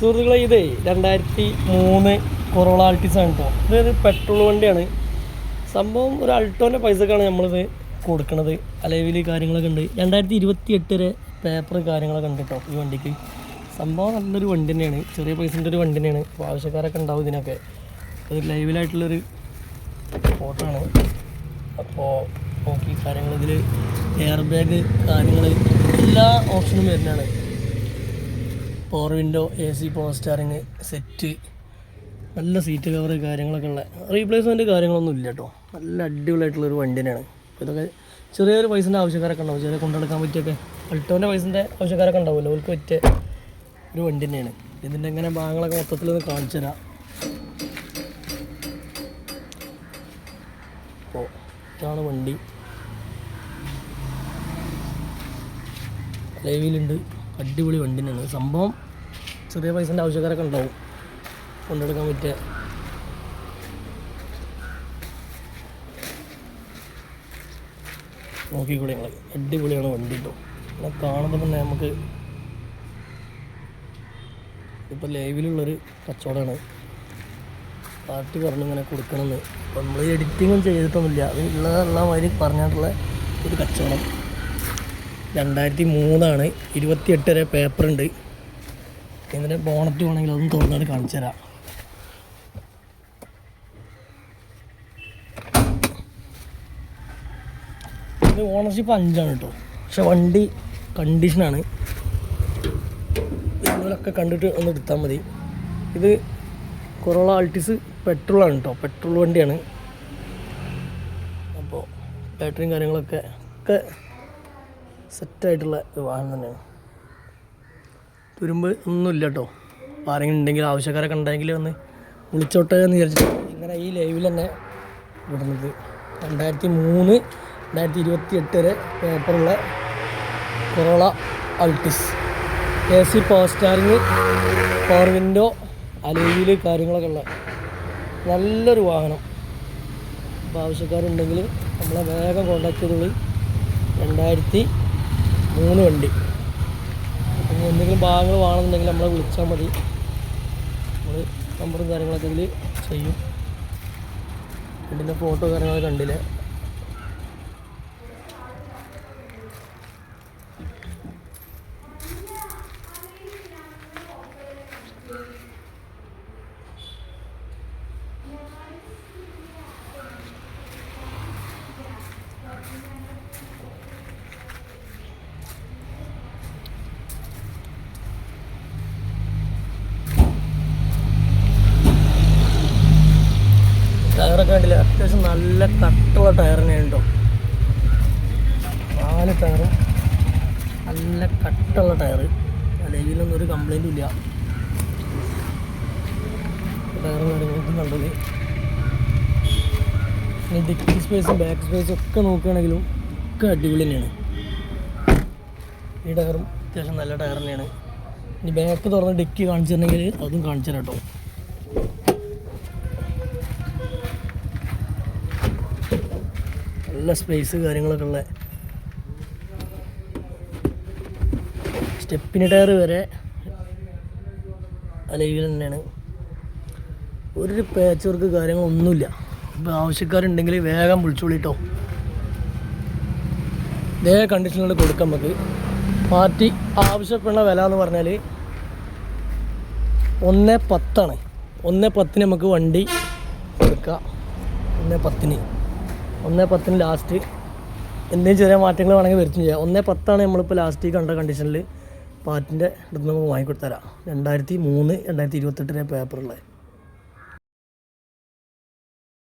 സുഹൃത്തുക്കളെ ഇതേ രണ്ടായിരത്തി മൂന്ന് കൊറോള ആൾട്ടിസ് ആണ് കേട്ടോ ഇതൊരു പെട്രോൾ വണ്ടിയാണ്. സംഭവം ഒരു അൾട്ടോന്റെ പൈസക്കാണ് നമ്മളിത് കൊടുക്കണത്. അലവിൽ കാര്യങ്ങളൊക്കെ ഉണ്ട്. രണ്ടായിരത്തി ഇരുപത്തി എട്ട് വരെ പേപ്പർ കാര്യങ്ങളൊക്കെ ഉണ്ട് കേട്ടോ ഈ വണ്ടിക്ക്. സംഭവം നല്ലൊരു വണ്ടി തന്നെയാണ്. ചെറിയ പൈസന്റെ ഒരു വണ്ടി തന്നെയാണ്. ആവശ്യക്കാരൊക്കെ ഉണ്ടാവും ഇതിനൊക്കെ. ഇത് ലൈവിലായിട്ടുള്ളൊരു ഫോട്ടോ ആണ്. അപ്പോൾ നോക്കി കാര്യങ്ങൾ ഇതിൽ എയർ ബാഗ് കാര്യങ്ങൾ എല്ലാ ഓപ്ഷനും വരുന്നതാണ്. Power window A C power steering set നല്ല സീറ്റ് കവർ കാര്യങ്ങളൊക്കെ ഉള്ള റീപ്ലേസ്മെന്റ് കാര്യങ്ങളൊന്നും ഇല്ല കേട്ടോ നല്ല അടിപൊളിയായിട്ടുള്ളൊരു വണ്ടി തന്നെയാണ്. ഇതൊക്കെ ചെറിയൊരു പൈസന്റെ ആവശ്യക്കാരൊക്കെ ഉണ്ടാവും. ചെറിയ കൊണ്ടെടുക്കാൻ പറ്റിയൊക്കെ അൾട്ടോന്റെ പൈസന്റെ ആവശ്യക്കാരൊക്കെ ഉണ്ടാവുമല്ലോ. അവർക്ക് പറ്റിയ ഒരു വണ്ടി തന്നെയാണ്. ഇതിന്റെ എങ്ങനെ ഭാഗങ്ങളൊക്കെ മൊത്തത്തിൽ ഒന്ന് കാണിച്ചു തരാം. അപ്പോൾ ഇതാണ് വണ്ടി. ലൈവിലുണ്ട് അടിപൊളി വണ്ടി തന്നെയാണ് സംഭവം ചെറിയ പൈസന്റെ ആവശ്യക്കാരൊക്കെ ഉണ്ടാവും. കൊണ്ടെടുക്കാൻ പറ്റിയ നോക്കിക്കൂടെ ഞങ്ങൾ അടിപൊളിയാണ് വണ്ടി കേട്ടോ പിന്നെ കാണുമ്പോൾ തന്നെ നമുക്ക് ഇപ്പോൾ ലൈവിലുള്ളൊരു കച്ചവടമാണ് പാർട്ടി പറഞ്ഞു ഇങ്ങനെ കൊടുക്കണമെന്ന് അപ്പോൾ നമ്മൾ എഡിറ്റിങ്ങും ചെയ്തിട്ടൊന്നുമില്ല. അത് ഉള്ള മാതിരി പറഞ്ഞിട്ടുള്ള ഒരു കച്ചവടം. രണ്ടായിരത്തി മൂന്നാണ് ഇരുപത്തിയെട്ട് വരെ പേപ്പറുണ്ട്. ഇതിന്റെ ബോണറ്റ് വേണമെങ്കിൽ അതൊന്നും തുറന്നത് കാണിച്ചു തരാം. ഇത് ഓണർഷിപ്പ് അഞ്ചാണ് കേട്ടോ പക്ഷെ വണ്ടി കണ്ടീഷനാണ് ഇതുപോലൊക്കെ കണ്ടിട്ട് ഒന്ന് എടുത്താൽ മതി. ഇത് കൊറോള ആൾട്ടിസ് പെട്രോളാണ് കേട്ടോ പെട്രോൾ വണ്ടിയാണ്. അപ്പോൾ ബാറ്ററിയും കാര്യങ്ങളൊക്കെ ഒക്കെ സെറ്റായിട്ടുള്ള ഒരു വാഹനം തന്നെയാണ്. തുരുമ്പ് ഒന്നുമില്ല കേട്ടോ. ആരെങ്കിലും ഉണ്ടെങ്കിൽ ആവശ്യക്കാരൊക്കെ ഉണ്ടെങ്കിൽ ഒന്ന് വിളിച്ചോട്ടെ എന്ന് വിചാരിച്ചിട്ട് ഇങ്ങനെ ഈ ലൈവിൽ തന്നെ വിടുന്നത്. രണ്ടായിരത്തി മൂന്ന് രണ്ടായിരത്തി ഇരുപത്തി എട്ട് വരെ പേപ്പറുള്ള Corolla Altis A C power steering power window അലവിയിൽ കാര്യങ്ങളൊക്കെ ഉള്ള നല്ലൊരു വാഹനം. അപ്പോൾ ആവശ്യക്കാരുണ്ടെങ്കിൽ നമ്മളെ വേഗം കോൺടാക്ട് ചെയ്തോളി. രണ്ടായിരത്തി മൂന്ന് വണ്ടി. അപ്പോൾ എന്തെങ്കിലും ഭാഗങ്ങൾ വേണമെന്നുണ്ടെങ്കിൽ നമ്മളെ വിളിച്ചാൽ മതി. നമ്മൾ നമ്പറും കാര്യങ്ങളൊക്കെ ഇതിൽ ചെയ്യും. ഇതിന്റെ ഫോട്ടോ കാര്യങ്ങളൊക്കെ കണ്ടില്ലേ? ടയറൊക്കെ കണ്ടില്ല? അത്യാവശ്യം നല്ല കട്ടുള്ള ടയർ തന്നെയാണ് കേട്ടോ നാല് ടയർ നല്ല കട്ടുള്ള ടയർ അല്ലെങ്കിലൊന്നും ഒരു കംപ്ലൈന്റും ഇല്ല. ടയറും കാര്യങ്ങളൊക്കെ കണ്ടത് പിന്നെ ഡിക്കി സ്പേസും ബാക്ക് സ്പേസും ഒക്കെ നോക്കുകയാണെങ്കിലും ഒക്കെ അടിപൊളി തന്നെയാണ്. ഈ ടയറും അത്യാവശ്യം നല്ല ടയർ തന്നെയാണ്. ഇനി ബാക്ക് തുറന്ന് ഡിക്കി കാണിച്ചിട്ടുണ്ടെങ്കിൽ അതും കാണിച്ചു കേട്ടോ. നല്ല സ്പേസ് കാര്യങ്ങളൊക്കെ ഉള്ള സ്റ്റെപ്പിന് ടയർ വരെ അലൈവിൽ തന്നെയാണ്. ഒരു പാച്ച് വർക്ക് കാര്യങ്ങളൊന്നുമില്ല. ഇപ്പോൾ ആവശ്യക്കാരുണ്ടെങ്കിൽ വേഗം വിളിച്ചോളിട്ടോ. ഇതേ കണ്ടീഷനുകൾ കൊടുക്കാം നമുക്ക്. പാർട്ടി ആവശ്യപ്പെടുന്ന വില എന്ന് പറഞ്ഞാൽ ഒന്ന് പത്താണ്. ഒന്ന് പത്തിന് നമുക്ക് വണ്ടി കൊടുക്കാം. ഒന്ന് പത്തിന്. ഒന്ന് പത്തിന് ലാസ്റ്റ് എന്തെങ്കിലും ചെറിയ മാറ്റങ്ങൾ വേണമെങ്കിൽ വരുത്തും ചെയ്യാം. ഒന്നേ പത്താണ് നമ്മളിപ്പോൾ ലാസ്റ്റ് കണ്ട കണ്ടീഷനിൽ പാറ്റിന്റെ അടുത്ത് നമുക്ക് വാങ്ങിക്കൊടുത്തരാം. രണ്ടായിരത്തി മൂന്ന് രണ്ടായിരത്തി ഇരുപത്തെട്ടിലെ പേപ്പറുള്ളത്